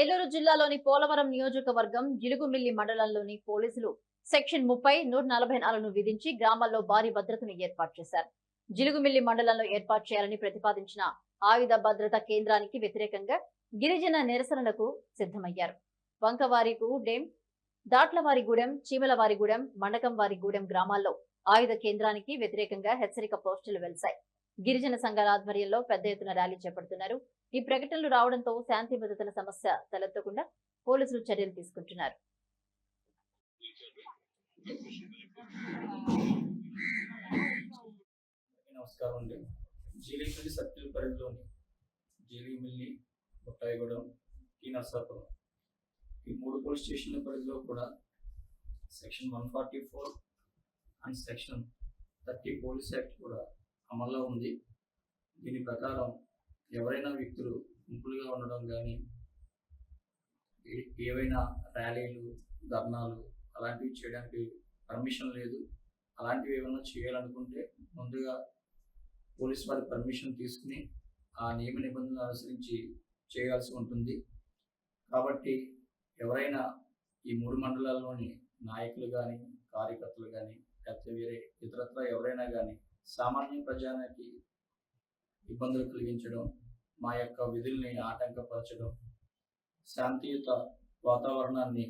ఏలూరు జిల్లాలోని పోలవరం నియోజకవర్గం జిలుగుమిల్లి మండలంలోని పోలీసులు సెక్షన్ ముప్పై నూట నలభై నాలుగును విధించి గ్రామాల్లో భారీ భద్రతను ఏర్పాటు చేశారు. జిలుగుమిల్లి మండలంలో ఏర్పాటు చేయాలని ప్రతిపాదించిన ఆయుధ భద్రత కేంద్రానికి వ్యతిరేకంగా గిరిజన నిరసనలకు సిద్ధమయ్యారు. వంకవారిగూడెం దాట్లవారిగూడెం చీమలవారిగూడెం మండకంవారిగూడెం గ్రామాల్లో ఆయుధ కేంద్రానికి వ్యతిరేకంగా హెచ్చరిక పోస్టులు వెలిశాయి. గిరిజన సంఘాల ఆధ్వర్యంలో పెద్ద ఎత్తున ర్యాలీ చేపడుతున్నారు. ఈ ప్రకటనలు రావడంతో శాంతి భద్రతల సమస్య తలెత్తకుండా పోలీసులు చర్యలు తీసుకుంటున్నారు. నమస్కారం అండి. జీలిమిల్లి సత్యుల పరిధిలోని జీలిమిల్లి బొట్టాయిగూడెం టీ నర్సాపురం ఈ మూడు పోలీస్ స్టేషన్ల పరిధిలో కూడా section one forty four and section thirty police act కూడా అమల్లో ఉంది. దీని ప్రకారం ఎవరైనా వ్యక్తులు గుంపులుగా ఉండడం కానీ ఏ- ఏవైనా ర్యాలీలు ధర్నాలు అలాంటివి చేయడానికి పర్మిషన్ లేదు. అలాంటివి ఏమైనా చేయాలనుకుంటే ముందుగా పోలీస్ వారి పర్మిషన్ తీసుకుని ఆ నియమ నిబంధనలు అనుసరించి చేయాల్సి ఉంటుంది. కాబట్టి ఎవరైనా ఈ మూడు మండలాల్లోని నాయకులు కానీ కార్యకర్తలు కానీ లేకపోతే వేరే ఇతరత్ర ఎవరైనా కానీ సామాన్య ప్రజానికి ఇబ్బందులు కలిగించడం మా యొక్క విధుల్ని ఆటంకపరచడం శాంతియుత వాతావరణాన్ని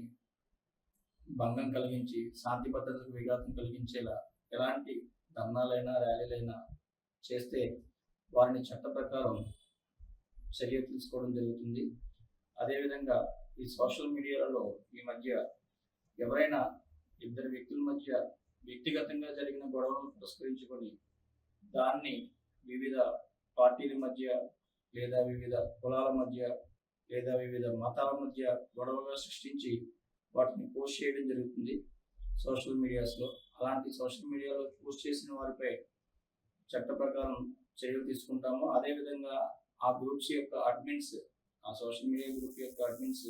భంగం కలిగించి శాంతి భద్రతకు విఘాతం కలిగించేలా ఎలాంటి ధర్నాలైనా ర్యాలీలైనా చేస్తే వారిని చట్ట ప్రకారం చర్య తీసుకోవడం జరుగుతుంది. అదేవిధంగా ఈ సోషల్ మీడియాలలో ఈ మధ్య ఎవరైనా ఇద్దరు వ్యక్తుల మధ్య వ్యక్తిగతంగా జరిగిన గొడవలను పురస్కరించుకొని దాన్ని వివిధ పార్టీల మధ్య లేదా వివిధ కులాల మధ్య లేదా వివిధ మతాల మధ్య గొడవగా సృష్టించి వాటిని పోస్ట్ చేయడం జరుగుతుంది. సోషల్ మీడియాస్లో అలాంటి సోషల్ మీడియాలో పోస్ట్ చేసిన వారిపై చట్ట ప్రకారం చర్యలు తీసుకుంటాము. అదేవిధంగా ఆ గ్రూప్స్ యొక్క అడ్మిన్స్ ఆ సోషల్ మీడియా గ్రూప్ యొక్క అడ్మిన్స్